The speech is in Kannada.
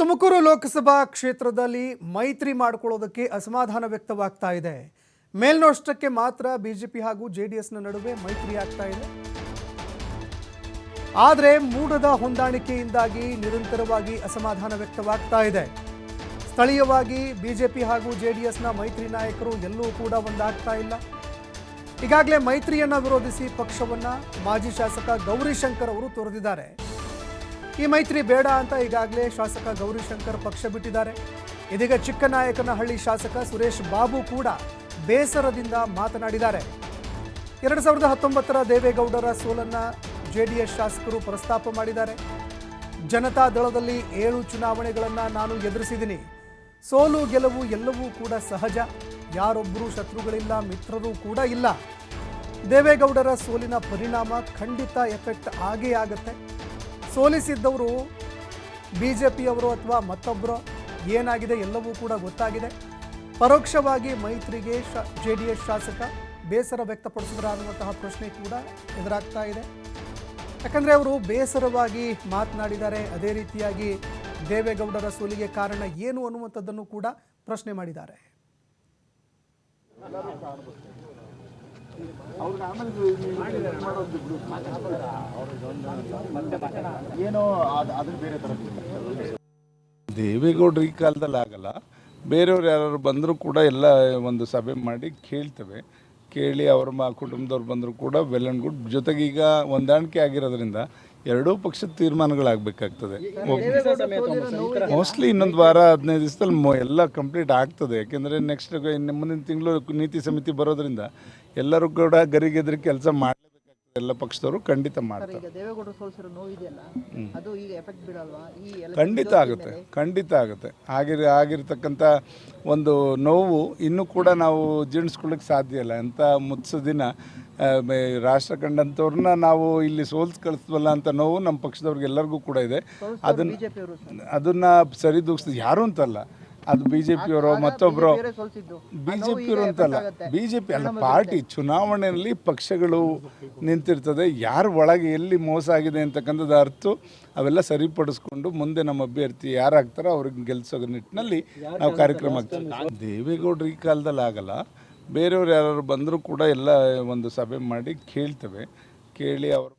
ತುಮಕೂರು ಲೋಕಸಭಾ ಕ್ಷೇತ್ರದಲ್ಲಿ ಮೈತ್ರಿ ಮಾಡಿಕೊಳ್ಳೋದಕ್ಕೆ ಅಸಮಾಧಾನ ವ್ಯಕ್ತವಾಗ್ತಾ ಇದೆ. ಮೇಲ್ನೋಷ್ಟಕ್ಕೆ ಮಾತ್ರ ಬಿಜೆಪಿ ಹಾಗೂ ಜೆ ಡಿ ಎಸ್ನ ನಡುವೆ ಮೈತ್ರಿ ಆಗ್ತಾ ಇದೆ. ಆದರೆ ಮೂಡದ ಹೊಂದಾಣಿಕೆಯಿಂದಾಗಿ ನಿರಂತರವಾಗಿ ಅಸಮಾಧಾನ ವ್ಯಕ್ತವಾಗ್ತಾ ಇದೆ. ಸ್ಥಳೀಯವಾಗಿ ಬಿಜೆಪಿ ಹಾಗೂ ಜೆ ಡಿ ಎಸ್ನ ಮೈತ್ರಿ ನಾಯಕರು ಎಲ್ಲೂ ಕೂಡ ಒಂದಾಗ್ತಾ ಇಲ್ಲ. ಈಗಾಗಲೇ ಮೈತ್ರಿಯನ್ನು ವಿರೋಧಿಸಿ ಪಕ್ಷವನ್ನು ಮಾಜಿ ಶಾಸಕ ಗೌರಿಶಂಕರ್ ಅವರು ತೊರೆದಿದ್ದಾರೆ. ಈ ಮೈತ್ರಿ ಬೇಡ ಅಂತ ಈಗಾಗಲೇ ಶಾಸಕ ಗೌರಿಶಂಕರ್ ಪಕ್ಷ ಬಿಟ್ಟಿದ್ದಾರೆ. ಇದೀಗ ಚಿಕ್ಕನಾಯಕನಹಳ್ಳಿ ಶಾಸಕ ಸುರೇಶ್ ಬಾಬು ಕೂಡ ಬೇಸರದಿಂದ ಮಾತನಾಡಿದ್ದಾರೆ. ಎರಡು ಸಾವಿರದ ಹತ್ತೊಂಬತ್ತರ ದೇವೇಗೌಡರ ಸೋಲನ್ನ ಜೆಡಿಎಸ್ ಶಾಸಕರು ಪ್ರಸ್ತಾಪ ಮಾಡಿದ್ದಾರೆ. ಜನತಾ ದಳದಲ್ಲಿ ಏಳು ಚುನಾವಣೆಗಳನ್ನು ನಾನು ಎದುರಿಸಿದ್ದೀನಿ. ಸೋಲು, ಗೆಲುವು ಎಲ್ಲವೂ ಕೂಡ ಸಹಜ. ಯಾರೊಬ್ಬರೂ ಶತ್ರುಗಳಿಲ್ಲ, ಮಿತ್ರರು ಕೂಡ ಇಲ್ಲ. ದೇವೇಗೌಡರ ಸೋಲಿನ ಪರಿಣಾಮ ಖಂಡಿತ ಎಫೆಕ್ಟ್ ಆಗೇ ಆಗುತ್ತೆ. ಸೋಲಿಸಿದ್ದವರು ಬಿ ಜೆ ಪಿಯವರು ಅಥವಾ ಮತ್ತೊಬ್ಬರು ಏನಾಗಿದೆ ಎಲ್ಲವೂ ಕೂಡ ಗೊತ್ತಾಗಿದೆ. ಪರೋಕ್ಷವಾಗಿ ಮೈತ್ರಿಗೆ ಶ ಜೆ ಡಿ ಎಸ್ ಶಾಸಕ ಬೇಸರ ವ್ಯಕ್ತಪಡಿಸಿದ್ರ ಅನ್ನುವಂತಹ ಪ್ರಶ್ನೆ ಕೂಡ ಎದುರಾಗ್ತಾ ಇದೆ. ಯಾಕಂದರೆ ಅವರು ಬೇಸರವಾಗಿ ಮಾತನಾಡಿದ್ದಾರೆ. ಅದೇ ರೀತಿಯಾಗಿ ದೇವೇಗೌಡರ ಸೋಲಿಗೆ ಕಾರಣ ಏನು ಅನ್ನುವಂಥದ್ದನ್ನು ಕೂಡ ಪ್ರಶ್ನೆ ಮಾಡಿದ್ದಾರೆ ಏನೋ ಅದು ಅದು ಬೇರೆ ಥರ ದೇವೇಗೌಡರು ಈ ಕಾಲದಲ್ಲಿ ಆಗಲ್ಲ. ಬೇರೆಯವ್ರು ಯಾರು ಬಂದರೂ ಕೂಡ ಎಲ್ಲ ಒಂದು ಸಭೆ ಮಾಡಿ ಕೇಳ್ತೇವೆ. ಕೇಳಿ ಅವ್ರ ಮಾ ಕುಟುಂಬದವ್ರು ಬಂದರೂ ಕೂಡ ವೆಲ್ ಆ್ಯಂಡ್ ಗುಡ್ ಜೊತೆಗೆ ಈಗ ಹೊಂದಾಣಿಕೆ ಆಗಿರೋದ್ರಿಂದ ಎರಡೂ ಪಕ್ಷದ ತೀರ್ಮಾನಗಳಾಗಬೇಕಾಗ್ತದೆ. ಮೋಸ್ಟ್ಲಿ ಇನ್ನೊಂದು ವಾರ ಹದಿನೈದು ದಿವಸದಲ್ಲಿ ಮೊ ಎಲ್ಲ ಕಂಪ್ಲೀಟ್ ಆಗ್ತದೆ. ಯಾಕೆಂದರೆ ನೆಕ್ಸ್ಟ್ ಇನ್ನು ಮುಂದಿನ ತಿಂಗಳು ನೀತಿ ಸಮಿತಿ ಬರೋದ್ರಿಂದ ಎಲ್ಲರೂ ಕೂಡ ಗರಿಗೆದ್ರಿ ಕೆಲಸ ಮಾಡಲೇಬೇಕಾಗ್ತದೆ. ಎಲ್ಲ ಪಕ್ಷದವರು ಖಂಡಿತ ಮಾಡ್ತಾರೆ. ಈಗ ದೇವೇಗೌಡರು ಸೋಲ್ಸಿರೋ ನೋವಿದೆಯಲ್ಲ ಅದು ಈಗ ಎಫೆಕ್ಟ್ ಬೀಳಲ್ವಾ? ಈ ಎಲ್ಲ ಖಂಡಿತ ಆಗುತ್ತೆ ಖಂಡಿತ ಆಗುತ್ತೆ. ಆಗಿರ ಆಗಿರ್ತಕ್ಕಂಥ ಒಂದು ನೋವು ಇನ್ನೂ ಕೂಡ ನಾವು ಜೀರ್ಣಿಸ್ಕೊಳ್ಳಿಕ್ಕೆ ಸಾಧ್ಯ ಇಲ್ಲ. ಎಂಥ ಮುತ್ಸ ದಿನ ಆ, ಬೆ- ರಾಷ್ಟ್ರ ಕಂಡಂಥವ್ರನ್ನ ನಾವು ಇಲ್ಲಿ ಸೋಲ್ಸ್ ಕಳಿಸ್ವಲ್ಲ ಅಂತ ನೋವು ನಮ್ಮ ಪಕ್ಷದವ್ರಿಗೆ ಎಲ್ಲರಿಗೂ ಕೂಡ ಇದೆ. ಅದನ್ನ ಬಿಜೆಪಿಯವರು ಅದನ್ನ ಸರಿದೂಗಿಸ್ ಯಾರು ಅಂತಲ್ಲ. ಅದು ಬಿ ಜೆ ಪಿಯವರು ಮತ್ತೊಬ್ಬರು ಬಿ ಜೆ ಪಿಯವರು ಅಂತಲ್ಲ ಬಿ ಜೆ ಪಿ ಅಲ್ಲ ಪಾರ್ಟಿ ಚುನಾವಣೆಯಲ್ಲಿ ಪಕ್ಷಗಳು ನಿಂತಿರ್ತದೆ. ಯಾರು ಒಳಗೆ ಎಲ್ಲಿ ಮೋಸ ಆಗಿದೆ ಅಂತಕ್ಕಂಥದ್ದು ಅರ್ಥ ಅವೆಲ್ಲ ಸರಿಪಡಿಸ್ಕೊಂಡು ಮುಂದೆ ನಮ್ಮ ಅಭ್ಯರ್ಥಿ ಯಾರಾಗ್ತಾರೋ ಅವ್ರಿಗೆ ಗೆಲ್ಸೋ ನಿಟ್ಟಿನಲ್ಲಿ ನಾವು ಕಾರ್ಯಕ್ರಮ ಆಗ್ತೀವಿ ದೇವೇಗೌಡರು ಈ ಕಾಲದಲ್ಲಿ ಆಗಲ್ಲ. ಬೇರೆಯವ್ರು ಯಾರು ಬಂದರೂ ಕೂಡ ಎಲ್ಲ ಒಂದು ಸಭೆ ಮಾಡಿ ಕೇಳ್ತೇವೆ. ಕೇಳಿ ಅವ್ರ